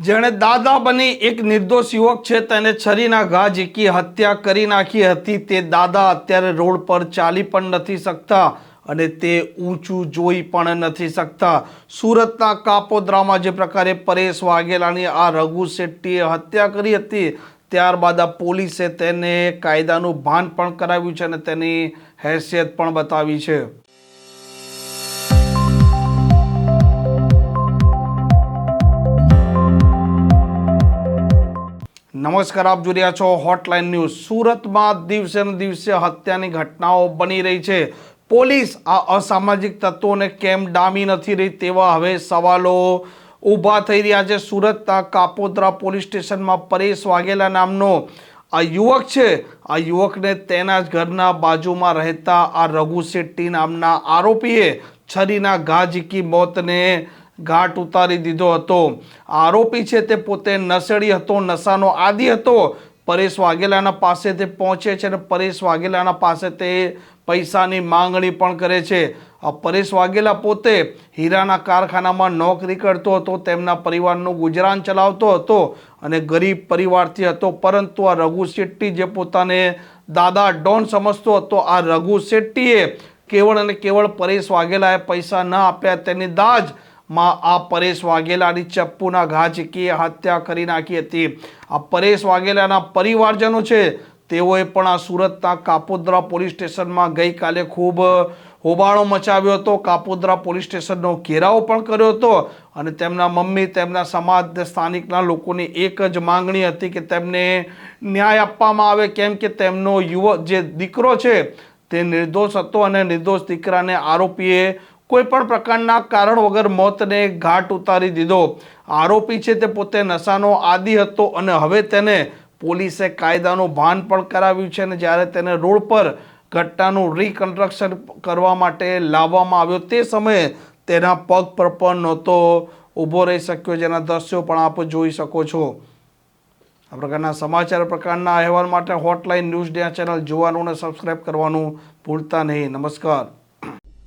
જેણે દાદા બની એક નિર્દોષ યુવક છે, તેને છરીના ઘા ઝીકી હત્યા કરી નાખી હતી. તે દાદા અત્યારે રોડ પર ચાલી પણ નથી શકતા અને તે ઊંચું જોઈ પણ નથી શકતા. સુરતના કાપોદ્રામાં જે પ્રકારે પરેશ વાઘેલાની આ રઘુ શેટ્ટીએ હત્યા કરી હતી, ત્યારબાદ આ પોલીસે તેને કાયદાનું ભાન પણ કરાવ્યું છે અને તેની હેસિયત પણ બતાવી છે. નમસ્કાર, આપ જોઈ રહ્યા છો હોટલાઇન ન્યૂઝ સુરતમાં દિવસે દિવસે હત્યાની ઘટનાઓ બની રહી છે. પોલીસ આ અસામાજિક તત્વોને કેમ ડામી નથી રહી તેવા હવે સવાલો ઊભા થઈ રહ્યા છે. સુરતના કાપોદ્રા પોલીસ સ્ટેશનમાં પરેશ વાઘેલા નામનો આ યુવક છે. આ યુવકને તેના જ ઘરના બાજુમાં રહેતા આ રઘુ શેટ્ટી નામના આરોપીએ છરીના ઘા ઝીકી મોતને ઘાટ ઉતારી દીધો હતો. આરોપી છે તે પોતે નશેડી હતો, નશાનો આદિ હતો. પરેશ વાઘેલાના પાસે તે પહોંચે છે અને પરેશ વાઘેલાના પાસે તે પૈસાની માંગણી પણ કરે છે. આ પરેશ વાઘેલા પોતે હીરાના કારખાનામાં નોકરી કરતો હતો, તેમના પરિવારનું ગુજરાન ચલાવતો હતો અને ગરીબ પરિવારથી હતો. પરંતુ આ રઘુ શેટ્ટી જે પોતાને દાદા ડોન સમજતો હતો, આ રઘુ શેટ્ટીએ કેવળ અને કેવળ પરેશ વાઘેલાએ પૈસા ન આપ્યા, તેની દાજ માં આ પરેશ વાઘેલાની ચપ્પુના ઘા ઝીકી હત્યા કરી નાખી હતી. આ પરેશ વાઘેલાના પરિવારજનો છે, તેઓએ પણ આ સુરતના કાપોદ્રા પોલીસ સ્ટેશનમાં ગઈકાલે ખૂબ હોબાળો મચાવ્યો હતો. કાપોદ્રા પોલીસ સ્ટેશનનો ઘેરાવો પણ કર્યો હતો અને તેમના મમ્મી, તેમના સમાજ સ્થાનિકના લોકોની એક જ માંગણી હતી કે તેમને ન્યાય આપવામાં આવે. કેમ કે તેમનો યુવક જે દીકરો છે, તે નિર્દોષ હતો અને નિર્દોષ દીકરાને આરોપીએ કોઈ પણ પ્રકારના કારણ વગર મોતને ઘાટ ઉતારી દીધો. આરોપી છે તે પોતે નશાનો આદિ હતો અને હવે તેને પોલીસે કાયદાનું ભાન પણ કરાવ્યું છે અને જ્યારે તેને રોડ પર ઘટનાનું રિકન્સ્ટ્રક્શન કરવા માટે લાવવામાં આવ્યો તે સમયે તેના પગ પર પણ નહોતો ઊભો રહી શક્યો. જેના દ્રશ્યો પણ આપ જોઈ શકો છો. આ પ્રકારના સમાચાર, પ્રકારના અહેવાલ માટે હોટલાઇન ન્યૂઝ ડે ચેનલ જોવાનું અને સબસ્ક્રાઈબ કરવાનું ભૂલતા નહીં. નમસ્કાર.